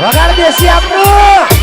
વગાડ દેશી આપણું.